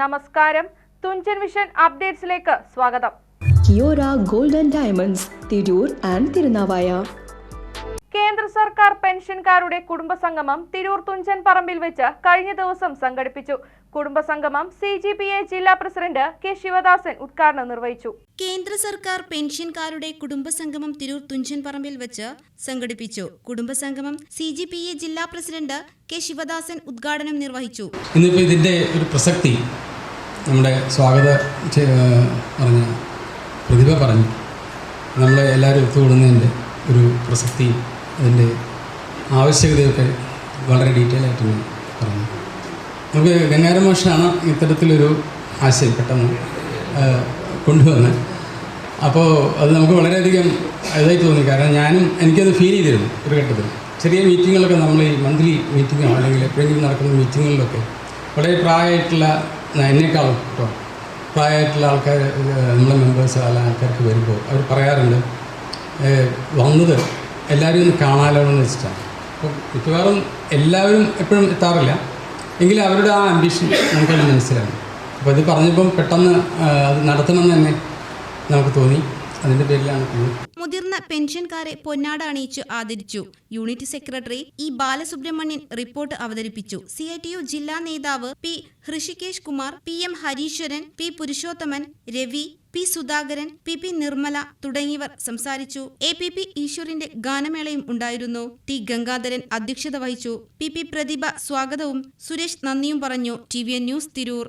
നമസ്കാരം. തുഞ്ചൻ വിഷൻ അപ്ഡേറ്റ്സിലേക്ക് സ്വാഗതം. Kiora gold and diamonds Tirur and Thirunavaya. കേന്ദ്ര സർക്കാർ പെൻഷൻകാരുടെ കുടുംബസംഗമം തിരൂർ തുഞ്ചൻ പറമ്പിൽ വെച്ച് കഴിഞ്ഞ ദിവസം സംഘടിപ്പിച്ചു. കുടുംബസംഗമം സി ജി പി എ ജില്ലാ പ്രസിഡന്റ് കെ ശിവദാസൻ ഉദ്ഘാടനം നിർവഹിച്ചു. കേന്ദ്ര സർക്കാർ പെൻഷൻകാരുടെ കുടുംബസംഗമം തിരൂർ തുഞ്ചൻ പറമ്പിൽ വെച്ച് സംഘടിപ്പിച്ചു. കുടുംബസംഗമം സി ജി പി എ ജില്ലാ പ്രസിഡന്റ് കെ ശിവദാസൻ ഉദ്ഘാടനം നിർവഹിച്ചു. ഇന്നിപ്പോൾ ഇതിന്റെ ഒരു പ്രസക്തി. നമ്മുടെ സ്വാഗത പറഞ്ഞ പ്രതിഭ പറഞ്ഞു. നമ്മൾ എല്ലാവരും ഒത്തുകൂടുന്നതിന്റെ ഒരു പ്രസക്തി അതിന്റെ ആവശ്യകതയൊക്കെ വളരെ ഡീറ്റെയിൽ ആയിട്ട് പറഞ്ഞു. നമുക്ക് ഗംഗാരം മാഷാണ് ഇത്തരത്തിലൊരു ആശയം പെട്ടെന്ന് കൊണ്ടുവന്നത്. അപ്പോൾ അത് നമുക്ക് വളരെയധികം ഇതായി തോന്നി. കാരണം ഞാനും എനിക്കത് ഫീൽ ചെയ്തിരുന്നു ഒരു ഘട്ടത്തിൽ. ചെറിയ മീറ്റിങ്ങുകളൊക്കെ നമ്മൾ ഈ മന്ത്ലി മീറ്റിങ്ങോ അല്ലെങ്കിൽ എപ്പോഴെങ്കിലും നടക്കുന്ന മീറ്റിങ്ങുകളിലൊക്കെ വളരെ പ്രായമായിട്ടുള്ള എന്നെക്കാളും കേട്ടോ പ്രായമായിട്ടുള്ള ആൾക്കാർ നമ്മളെ മെമ്പേഴ്സ് അല്ല ആൾക്കാർക്ക് വരുമ്പോൾ അവർ പറയാറുണ്ട് വന്നത് എല്ലാവരും ഒന്ന് കാണാലോ എന്ന് വെച്ചിട്ടാണ് അപ്പോൾ മിക്കവാറും എല്ലാവരും എപ്പോഴും എത്താറില്ല. എങ്കിലും അവരുടെ ആ അംബിഷൻ നമുക്കത് മനസ്സിലാണ് അപ്പോൾ ഇത് പറഞ്ഞപ്പം പെട്ടെന്ന് അത് നടത്തണമെന്ന് തന്നെ നമുക്ക് തോന്നി. അതിന്റെ പേരിലാണ് പെൻഷൻകാരെ പൊന്നാട അണിയിച്ചു ആദരിച്ചു. Unit secretary E Balasubramanian report അവതരിപ്പിച്ചു. സി ജില്ലാ നേതാവ് P Hrishikesh Kumar P M Hareeshwaran P Purushothaman Ravi P Sudhakaran P P Nirmala തുടങ്ങിയവർ സംസാരിച്ചു. എ പി പി ഈശ്വറിന്റെ ഗാനമേളയും ഉണ്ടായിരുന്നു. ടി ഗംഗാധരൻ അധ്യക്ഷത വഹിച്ചു. പി പി പ്രതിഭ സ്വാഗതവും സുരേഷ് നന്ദിയും പറഞ്ഞു. T V news Tirur.